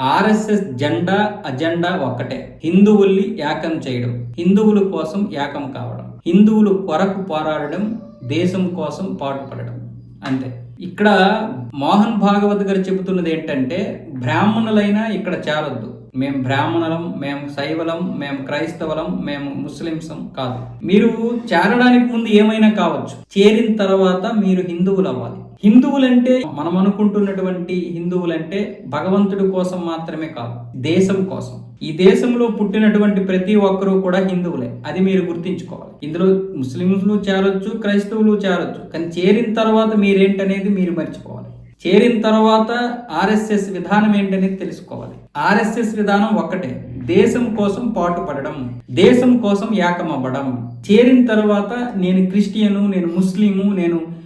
RSS జెండా agenda ఒక్కటే. హిందువుల్ని ఏకం చేయడం హిందువుల కోసం ఏకం కావడం హిందువులు కొరకు పోరాడడం దేశం కోసం పాటుపడడం. అంతే. ఇక్కడ మోహన్ భాగవత్ గారు చెబుతున్నది ఏంటంటే బ్రాహ్మణులైనా ఇక్కడ చేరొద్దు. మేము బ్రాహ్మణులం మేము శైవలం మేము క్రైస్తవలం మేము ముస్లింసం కాదు. మీరు చేరడానికి ముందు ఏమైనా కావచ్చు. చేరిన తర్వాత మీరు హిందువులు అవ్వాలి హిందువులంటే మనం అనుకుంటున్నటువంటి హిందువులంటే భగవంతుడి కోసం మాత్రమే కాదు దేశం కోసం. ఈ దేశంలో పుట్టినటువంటి ప్రతి ఒక్కరూ కూడా హిందువులే. అది మీరు గుర్తించుకోవాలి. ఇందులో ముస్లింలు చేరొచ్చు క్రైస్తవులు చేరొచ్చు. కానీ చేరిన తర్వాత మీరేంటనేది మీరు మర్చిపోవాలి. చేరిన తర్వాత ఆర్ఎస్ఎస్ విధానం ఏంటనేది తెలుసుకోవాలి. ఆర్ఎస్ఎస్ విధానం ఒక్కటే. దేశం కోసం పాటుపడడం దేశం కోసం ఏకమవ్వడం. చేరిన తర్వాత నేను క్రిస్టియను నేను ముస్లిము నేను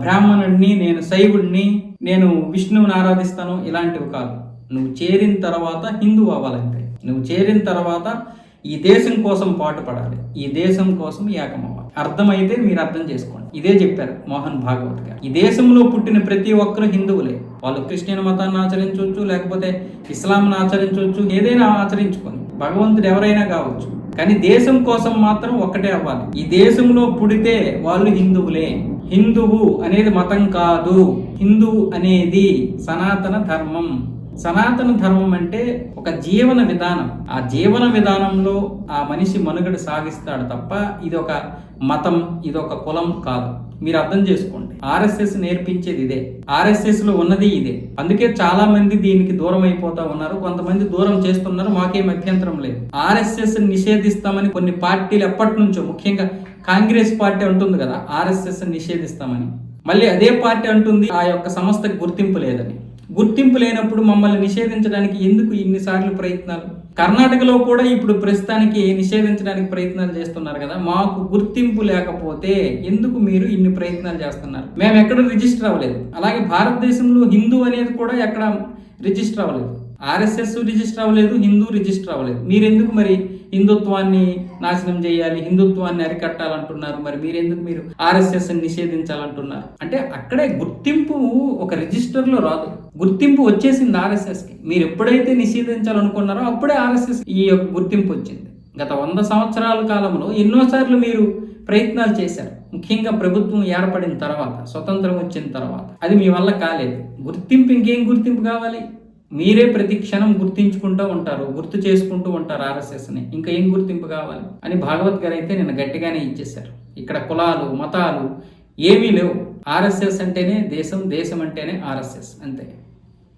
బ్రాహ్మణుడిని నేను శైవుడిని నేను విష్ణువుని ఆరాధిస్తాను ఇలాంటివి కాదు. నువ్వు చేరిన తర్వాత హిందూ అవ్వాలంటే నువ్వు చేరిన తర్వాత ఈ దేశం కోసం పాటుపడాలి. ఈ దేశం కోసం ఏకమవ్వాలి. అర్థమైతే మీరు అర్థం చేసుకోండి. ఇదే చెప్పారు మోహన్ భాగవత్ గారు. ఈ దేశంలో పుట్టిన ప్రతి ఒక్కరు హిందువులే. వాళ్ళు క్రిస్టియన్ మతాన్ని ఆచరించవచ్చు లేకపోతే ఇస్లాంను ఆచరించవచ్చు ఏదైనా ఆచరించుకొని. భగవంతుడు ఎవరైనా కావచ్చు. కానీ దేశం కోసం మాత్రం ఒక్కటే అవ్వాలి. ఈ దేశంలో పుడితే వాళ్ళు హిందువులే. హిందువు అనేది మతం కాదు. హిందువు అనేది సనాతన ధర్మం. సనాతన ధర్మం అంటే ఒక జీవన విధానం. ఆ జీవన విధానంలో ఆ మనిషి మనుగడ సాగిస్తాడు తప్ప ఇది ఒక మతం ఇది ఒక కులం కాదు. మీరు అర్థం చేసుకోండి. ఆర్ఎస్ఎస్ నేర్పించేది ఇదే. ఆర్ఎస్ఎస్లో ఉన్నది ఇదే. అందుకే చాలా మంది దీనికి దూరం అయిపోతా ఉన్నారు. కొంతమంది దూరం చేస్తున్నారు. మాకేం అభ్యంతరం లేదు. ఆర్ఎస్ఎస్ నిషేధిస్తామని కొన్ని పార్టీలు ఎప్పటి నుంచో ముఖ్యంగా కాంగ్రెస్ పార్టీ అంటుంది కదా ఆర్ఎస్ఎస్ నిషేధిస్తామని. మళ్ళీ అదే పార్టీ అంటుంది ఆ యొక్క సంస్థకు గుర్తింపు లేదని. గుర్తింపు లేనప్పుడు మమ్మల్ని నిషేధించడానికి ఎందుకు ఇన్నిసార్లు ప్రయత్నాలు? కర్ణాటకలో కూడా ఇప్పుడు ప్రస్తుతానికి నిషేధించడానికి ప్రయత్నాలు చేస్తున్నారు కదా మాకు గుర్తింపు లేకపోతే ఎందుకు మీరు ఇన్ని ప్రయత్నాలు చేస్తున్నారు? మేము ఎక్కడ రిజిస్టర్ అవ్వలేదు. అలాగే భారతదేశంలో హిందూ అనేది కూడా ఎక్కడ రిజిస్టర్ అవ్వలేదు. ఆర్ఎస్ఎస్ రిజిస్టర్ అవ్వలేదు హిందూ రిజిస్టర్ అవ్వలేదు. మీరెందుకు మరి హిందుత్వాన్ని నాశనం చేయాలి హిందుత్వాన్ని అరికట్టాలంటున్నారు? మరి మీరెందుకు మీరు ఆర్ఎస్ఎస్ నిషేధించాలంటున్నారు? అంటే అక్కడే గుర్తింపు ఒక రిజిస్టర్లో రాదు. గుర్తింపు వచ్చేసింది ఆర్ఎస్ఎస్కి. మీరు ఎప్పుడైతే నిషేధించాలనుకున్నారో అప్పుడే ఆర్ఎస్ఎస్ ఈ యొక్క గుర్తింపు వచ్చింది. గత వంద సంవత్సరాల కాలంలో ఎన్నోసార్లు మీరు ప్రయత్నాలు చేశారు. ముఖ్యంగా ప్రభుత్వం ఏర్పడిన తర్వాత స్వతంత్రం వచ్చిన తర్వాత. అది మీ వల్ల కాలేదు. గుర్తింపు ఇంకేం గుర్తింపు కావాలి? మీరే ప్రతి క్షణం గుర్తించుకుంటూ ఉంటారు గుర్తు చేసుకుంటూ ఉంటారు ఆర్ఎస్ఎస్ని ఇంకా ఏం గుర్తింపు కావాలి? అని భాగవత్ గారు అయితే నిన్న గట్టిగానే ఇచ్చేశారు. ఇక్కడ కులాలు మతాలు ఏమీ లేవు. ఆర్ఎస్ఎస్ అంటేనే దేశం దేశం అంటేనే ఆర్ఎస్ఎస్ అంతే.